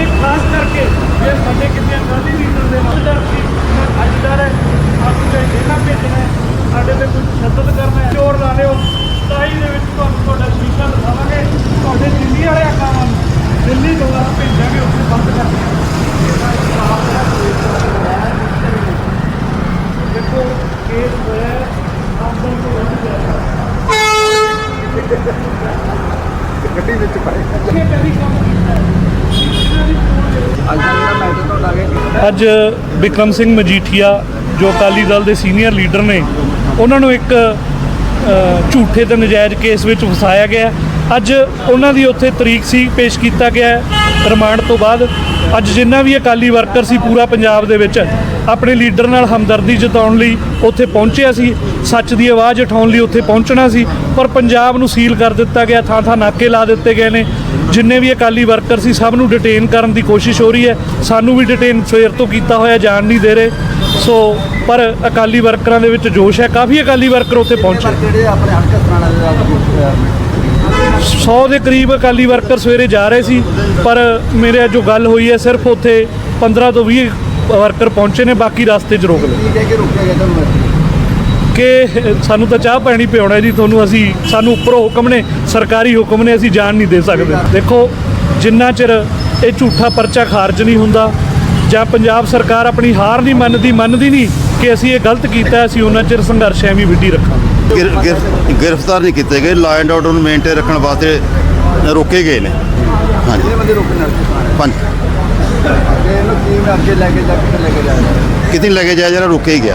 ਅਸੀਂ ਖਾਸ ਕਰਕੇ ਜੇ ਸਾਡੇ ਕਿਤੇ ਅਕਾਲੀ ਲੀਡਰ ਦੇ ਅਜਦਾਰ ਸੀ ਅਜਦਾਰ ਹੈ ਆਪ ਤੇ ਜਿਹੜਾ ਭੇਜਣਾ ਸਾਡੇ ਤੇ ਕੋਈ ਸ਼ੱਦਤ ਕਰਨਾ ਹੈ ਜ਼ੋਰ ਲਾ ਲਿਓ ਸਟਾਈ ਦੇ ਵਿੱਚ ਤੁਹਾਨੂੰ ਤੁਹਾਡਾ ਸ਼ੀਸ਼ਾ ਦਿਖਾਵਾਂਗੇ ਤੁਹਾਡੇ ਦਿੱਲੀ ਵਾਲੇ ਆਕਾਵਾਂ ਨੂੰ ਦਿੱਲੀ ਤੋਂ ਆ ਭੇਜਾਂਗੇ ਉੱਥੇ ਬੰਦ ਕਰ ਦੇਖੋ ਕੇਸ ਹੋਇਆ ਆਪਦਾ ਤੋਂ ਵੱਧ ਜਾਏਗਾ ਗੱਡੀ ਵਿੱਚ ਪਾਏ ਇਹ ਪਹਿਲੀ ਕੰਮ ਕੀਤਾ ਅੱਜ ਦਾ ਵਿਕਰਮ ਸਿੰਘ ਮਜੀਠੀਆ, ਜੋ ਅਕਾਲੀ ਦਲ ਦੇ ਸੀਨੀਅਰ ਲੀਡਰ ਨੇ, ਉਹਨਾਂ ਨੂੰ ਇੱਕ ਝੂਠੇ ਤੇ ਨਜਾਇਜ਼ ਕੇਸ ਵਿੱਚ ਫਸਾਇਆ ਗਿਆ ਅੱਜ ਉਹਨਾਂ ਦੀ ਉੱਥੇ ਤਰੀਕ ਸੀ, ਪੇਸ਼ ਕੀਤਾ ਗਿਆ ਰਿਮਾਂਡ ਤੋਂ ਬਾਅਦ। ਅੱਜ ਜਿੰਨਾ ਵੀ ਅਕਾਲੀ ਵਰਕਰ ਸੀ ਪੂਰਾ ਪੰਜਾਬ ਦੇ ਵਿੱਚ, ਆਪਣੇ ਲੀਡਰ ਨਾਲ ਹਮਦਰਦੀ ਜਤਾਉਣ ਲਈ ਉੱਥੇ ਪਹੁੰਚਿਆ ਸੀ। ਸੱਚ ਦੀ ਆਵਾਜ਼ ਉਠਾਉਣ ਲਈ ਉੱਥੇ ਪਹੁੰਚਣਾ ਸੀ, ਪਰ ਪੰਜਾਬ ਨੂੰ ਸੀਲ ਕਰ ਦਿੱਤਾ ਗਿਆ ਥਾਂ ਥਾਂ ਨਾਕੇ ਲਾ ਦਿੱਤੇ ਗਏ ਨੇ। ਜਿੰਨੇ ਵੀ ਅਕਾਲੀ ਵਰਕਰ ਸੀ ਸਭ ਨੂੰ ਡਿਟੇਨ ਕਰਨ ਦੀ ਕੋਸ਼ਿਸ਼ ਹੋ ਰਹੀ ਹੈ। ਸਾਨੂੰ ਵੀ ਡਿਟੇਨ ਸਵੇਰ ਤੋਂ ਕੀਤਾ ਹੋਇਆ ਜਾਣ ਨਹੀਂ ਦੇ ਰਹੇ। ਸੋ ਪਰ ਅਕਾਲੀ ਵਰਕਰਾਂ ਦੇ ਵਿੱਚ ਜੋਸ਼ ਹੈ। ਕਾਫੀ ਅਕਾਲੀ ਵਰਕਰ ਉੱਥੇ ਪਹੁੰਚੇ। ਜਿਹੜੇ ਆਪਣੇ ਹਲਕਾ ਸਰਾਣਾ ਦੇ ਨਾਲ 100 ਦੇ ਕਰੀਬ ਅਕਾਲੀ ਵਰਕਰ ਸਵੇਰੇ ਜਾ ਰਹੇ ਸੀ ਪਰ ਮੇਰੇ ਜੋ ਗੱਲ ਹੋਈ ਹੈ ਸਿਰਫ ਉੱਥੇ 15 ਤੋਂ 20 ਵਰਕਰ ਪਹੁੰਚੇ ਨੇ ਬਾਕੀ ਰਸਤੇ 'ਚ ਰੋਕ ਲਏ ਕੀ ਸਾਨੂੰ ਤਾਂ ਚਾਹ ਪਾਣੀ ਪਿਉਣਾ ਜੀ ਤੁਹਾਨੂੰ ਅਸੀਂ ਸਾਨੂੰ ਉੱਪਰੋਂ ਹੁਕਮ ਨੇ ਸਰਕਾਰੀ ਹੁਕਮ ਨੇ ਅਸੀਂ ਜਾਣ ਨਹੀਂ ਦੇ ਸਕਦੇ। ਦੇਖੋ ਜਿੰਨਾ ਚਿਰ ਇਹ ਝੂਠਾ ਪਰਚਾ ਖਾਰਜ ਨਹੀਂ ਹੁੰਦਾ ਜਾਂ ਪੰਜਾਬ ਸਰਕਾਰ ਆਪਣੀ ਹਾਰ ਨਹੀਂ ਮੰਨਦੀ ਮੰਨਦੀ ਨਹੀਂ ਕਿ ਅਸੀਂ ਇਹ ਗਲਤ ਕੀਤਾ ਅਸੀਂ ਉਹਨਾਂ ਚਿਰ ਸੰਘਰਸ਼ ਐਵੇਂ ਵਿੱਢੀ ਰੱਖਾਂਗੇ। ਗਿਰ- ਗਿਰ- ਗ੍ਰਿਫਤਾਰ ਨਹੀਂ ਕੀਤੇ ਗਏ ਲਾ ਐਂਡ ਆਰਡਰ ਨੂੰ ਮੇਨਟੇਨ ਰੱਖਣ ਵਾਸਤੇ ਰੋਕੇ ਗਏ ਨੇ। ਹਾਂਜੀ। ਕਿੰਨੇ ਬੰਦੇ ਰੋਕੇ ਨਾਲ ਸਰਾਣੇ ਪੰਜ ਤੇ ਇਹਨੂੰ ਟੀਮ ਅੱਗੇ ਲੈ ਕੇ ਜਾ ਕੇ ਲੈ ਕੇ ਜਾ ਰਹੇ ਕਿਤੇ ਲੈ ਕੇ ਜਾਇਆ ਜਰਾ ਰੁਕੇ ਹੀ ਗਿਆ।